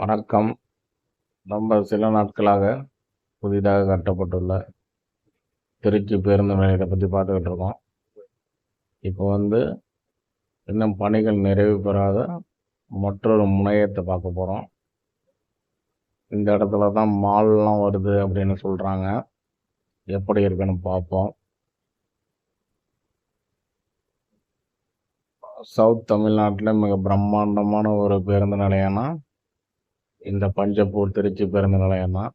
வணக்கம். நம்ம சில நாட்களாக புதிதாக கட்டப்பட்டுள்ள திருச்சி பேருந்து நிலையத்தை பற்றி பார்த்துக்கிட்டு இருக்கோம். இப்போ வந்து இன்னும் பணிகள் நிறைவு பெறாத மற்றொரு முனையத்தை பார்க்க போகிறோம் இந்த இடத்துல தான் மால்லாம் வருது அப்படின்னு சொல்கிறாங்க எப்படி இருக்குன்னு பார்ப்போம். சவுத் தமிழ்நாட்டில் மிக பிரம்மாண்டமான ஒரு பேருந்து நிலையம்னா இந்த பஞ்சப்பூர் திருச்சி பேருந்து நிலையம் தான்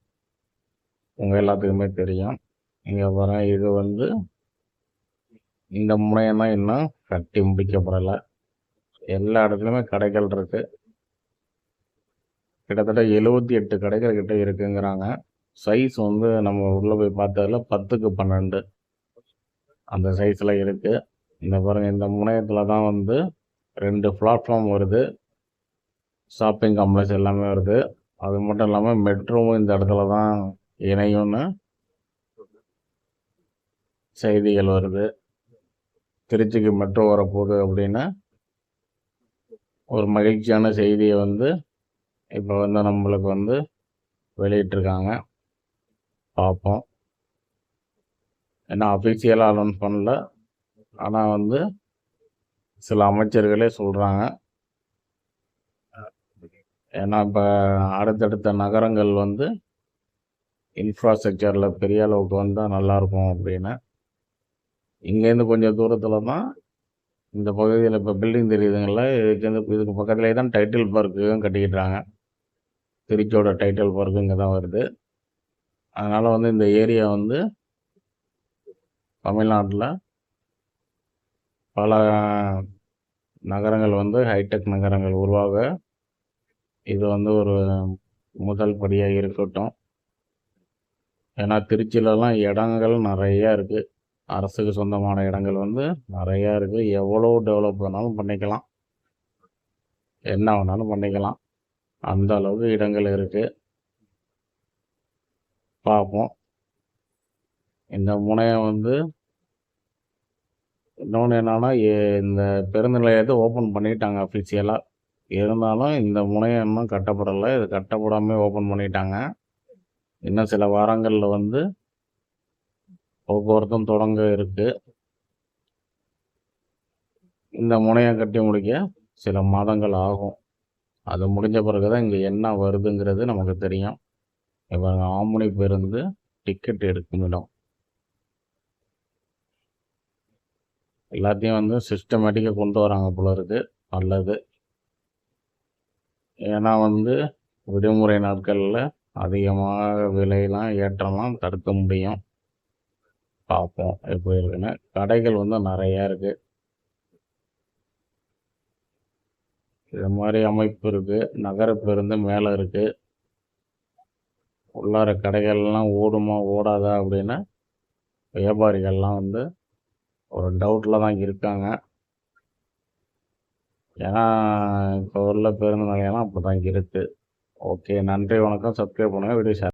உங்கள் எல்லாத்துக்குமே தெரியும். இங்கே வர இது வந்து இந்த முனையம் தான் இன்னும் கட்டி முடிக்கப்படலை. எல்லா இடத்துலையுமே கடைகள் இருக்கு. கிட்டத்தட்ட எழுபத்தி எட்டு கடைகள் கிட்ட இருக்குங்கிறாங்க. சைஸ் வந்து நம்ம உள்ளே போய் பார்த்ததுல பத்துக்கு பன்னெண்டு. அந்த சைஸில் இருக்குது இந்த பாருங்க இந்த முனையத்தில் தான் வந்து ரெண்டு பிளாட்ஃபார்ம் வருது. ஷாப்பிங் காம்ப்ளெக்ஸ் எல்லாமே வருது. அது மட்டும் இல்லாமல் மெட்ரோவும் இந்த இடத்துல தான் இணையும்னு செய்திகள் வருது. திருச்சிக்கு மெட்ரோ வரப்போகுது அப்படின்னு ஒரு மகிழ்ச்சியான செய்தியை வந்து இப்போ வந்து நம்மளுக்கு வந்து வெளியிட்டிருக்காங்க. பார்ப்போம். ஏன்னா அஃபிஷியலாக அனௌன்ஸ் பண்ணல. ஆனால் வந்து சில அமைச்சர்களே சொல்கிறாங்க ஏன்னா இப்போ அடுத்தடுத்த நகரங்கள் வந்து இன்ஃப்ராஸ்ட்ரக்சரில் பெரிய அளவுக்கு வந்தால் நல்லாயிருக்கும் அப்படின்னு. இங்கேருந்து கொஞ்சம் தூரத்தில் தான் இந்த பகுதியில் இப்போ பில்டிங் தெரியுதுங்கள இதுக்கு வந்து இதுக்கு பக்கத்துலேயே தான் டைட்டில் பார்க்கும் கட்டிக்கிட்டாங்க. திருச்சியோட டைட்டில் பார்க்கு இங்கே தான் வருது. அதனால் வந்து இந்த ஏரியா வந்து தமிழ்நாட்டில் பல நகரங்கள் வந்து ஹைடெக் நகரங்கள் உருவாக இது வந்து ஒரு முதல் படியாக இருக்கட்டும். ஏன்னா திருச்சியிலலாம் இடங்கள் நிறையா இருக்குது அரசுக்கு சொந்தமான இடங்கள் வந்து நிறையா இருக்குது எவ்வளோ டெவலப் வேணாலும் பண்ணிக்கலாம். என்ன வேணாலும் பண்ணிக்கலாம். அந்த அளவுக்கு இடங்கள் இருக்குது பார்ப்போம் இந்த முனையை வந்து இன்னொன்று என்னன்னா இந்த பெருநிலையத்தை நிலையத்தை ஓப்பன் பண்ணிட்டாங்க அஃபிஷியலாக இருந்தாலும் இந்த முனையம் இன்னும் கட்டப்படலை. இது கட்டப்படாமல் ஓப்பன் பண்ணிட்டாங்க. இன்னும் சில வாரங்களில் வந்து போக்குவரத்தும் தொடங்க இருக்கு. இந்த முனையம் கட்டி முடிக்க சில மாதங்கள் ஆகும். அது முடிஞ்ச பிறகு தான் இங்கே என்ன வருதுங்கிறது நமக்கு தெரியும். இப்போ ஆமுனி பேருந்து டிக்கெட் எடுக்கும் இடம். எல்லாத்தையும் வந்து சிஸ்டமேட்டிக்காக கொண்டு வராங்க போல இருக்குது நல்லது ஏன்னா வந்து விடுமுறை நாட்களில் அதிகமாக விலையெல்லாம் ஏற்றலாம் தடுக்க முடியும். பார்ப்போம் எப்படி இருக்குன்னு. கடைகள் வந்து நிறையா இருக்குது இது மாதிரி அமைப்பு இருக்குது நகர பேருந்து மேலே இருக்குது உள்ளார கடைகள்லாம் ஓடுமா ஓடாதா அப்படின்னு வியாபாரிகள்லாம் வந்து ஒரு டவுட்டில் தான் இருக்காங்க. ஏன்னா இப்போ உள்ள பேருந்து நிலையம்லாம் அப்படி தான் இருக்குது ஓகே நன்றி வணக்கம். சப்ஸ்கிரைப் பண்ணுங்கள் வீடியோ ஷேர்